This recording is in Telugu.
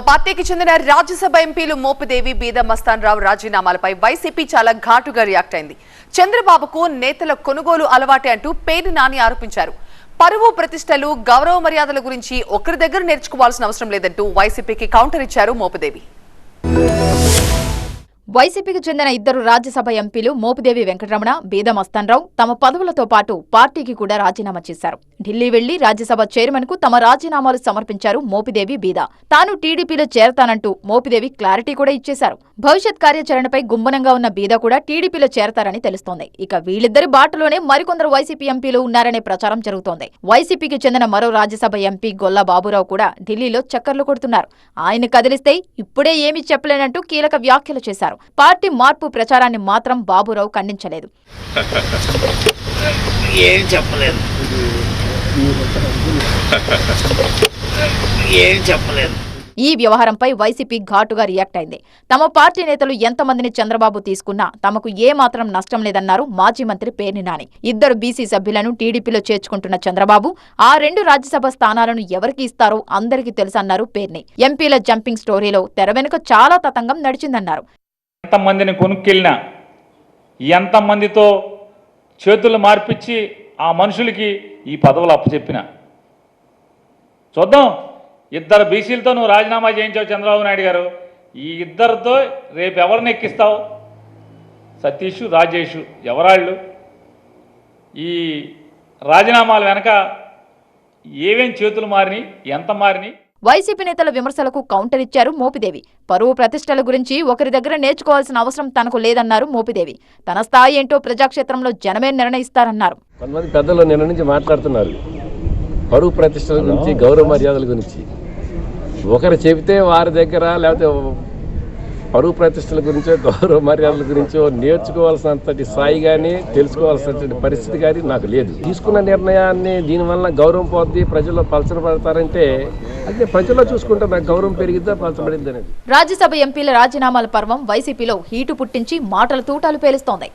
పార్టీకి చెందిన రాజ్యసభ ఎంపీలు మోపిదేవి బీద మస్తాన్ రావు రాజీనామాలపై వైసీపీ చాలా ఘాటుగా రియాక్ట్ అయింది. చంద్రబాబుకు నేతల కొనుగోలు అలవాటే అంటూ పేరు నాని ఆరోపించారు. పరువు ప్రతిష్టలు గౌరవ మర్యాదల గురించి ఒకరి దగ్గర నేర్చుకోవాల్సిన అవసరం లేదంటూ వైసీపీకి కౌంటర్ ఇచ్చారు మోపిదేవి. వైసీపీకి చెందిన ఇద్దరు రాజ్యసభ ఎంపీలు మోపిదేవి వెంకటరమణ బీద మస్తాన్రావు తమ పదవులతో పాటు పార్టీకి కూడా రాజీనామా చేశారు. ఢిల్లీ వెళ్ళి రాజ్యసభ చైర్మన్కు తమ రాజీనామాలు సమర్పించారు మోపిదేవి బీద. తాను టీడీపీలో చేరతానంటూ మోపిదేవి క్లారిటీ కూడా ఇచ్చేశారు. భవిష్యత్ కార్యాచరణపై గుమ్మనంగా ఉన్న బీద కూడా టీడీపీలో చేరతారని తెలుస్తోంది. ఇక వీళ్ళిద్దరి బాటలోనే మరికొందరు వైసీపీ ఎంపీలు ఉన్నారనే ప్రచారం జరుగుతోంది. వైసీపీకి చెందిన మరో రాజ్యసభ ఎంపీ గొల్ల బాబురావు కూడా ఢిల్లీలో చక్కర్లు కొడుతున్నారు. ఆయన కదిలిస్తే ఇప్పుడే ఏమీ చెప్పలేనంటూ కీలక వ్యాఖ్యలు చేశారు. పార్టీ మార్పు ప్రచారాన్ని మాత్రం బాబురావు ఖండించలేదు. ఏం చెప్పలేదు. ఏం చెప్పలేదు. ఈ వ్యవహారంపై వైసీపీ ఘాటుగా రియాక్ట్ అయింది. తమ పార్టీ నేతలు ఎంతమందిని చంద్రబాబు తీసుకున్నా తమకు ఏ మాత్రం నష్టం లేదన్నారు మాజీ మంత్రి పేర్ని నాని. ఇద్దరు బీసీ సభ్యులను టీడీపీలో చేర్చుకుంటున్న చంద్రబాబు ఆ రెండు రాజ్యసభ స్థానాలను ఎవరికి ఇస్తారో అందరికీ తెలుసన్నారు పేర్ని. ఎంపీల జంపింగ్ స్టోరీలో తెర వెనుక చాలా తతంగం నడిచిందన్నారు. ఎంతమందిని కొనుక్కెళ్ళినా ఎంతమందితో చేతులు మార్పిచ్చి ఆ మనుషులకి ఈ పదవులు అప్పచెప్పిన. చూద్దాం ఇద్దరు బీసీలతో నువ్వు రాజీనామా చేయించావు చంద్రబాబు నాయుడు గారు. ఈ ఇద్దరితో రేపు ఎవరిని ఎక్కిస్తావు? సతీష్ రాజేష్ ఎవరాళ్ళు? ఈ రాజీనామాల వెనక ఏమేం చేతులు మారినాయి ఎంత మారినాయి? వైసీపీ నేతల విమర్శలకు కౌంటర్ ఇచ్చారు మోపిదేవి. పరువు ప్రతిష్టల గురించి ఒకరి దగ్గర నేర్చుకోవాల్సిన అవసరం తనకు లేదన్నారు మోపిదేవి. తన స్థాయి ఏంటో ప్రజాక్షేత్రంలో జనమే నిర్ణయిస్తారన్నారు. కొంతమంది పెద్దలు నిన్న నుంచి మాట్లాడుతున్నారు. పరువు ప్రతిష్టల గురించి గౌరవ మర్యాదల గురించి. ఒకరు చెబితే వారి దగ్గర లేకపోతే పరువు ప్రతిష్టల గురించో గౌరవ మర్యాదల గురించో నేర్చుకోవాల్సినంతటి స్థాయి కానీ తెలుసుకోవాల్సినటువంటి పరిస్థితి కానీ నాకు లేదు. తీసుకున్న నిర్ణయాన్ని దీనివల్ల గౌరవం పోద్ది ప్రజల్లో పలచబడతారంటే అదే ప్రజల్లో చూసుకుంటే నాకు గౌరవం పెరిగిద్దా పలచబడింది అనేది. రాజ్యసభ ఎంపీల రాజీనామాల పర్వం వైసీపీలో హీటు పుట్టించి మాటల తూటాలు పేలుస్తోంది.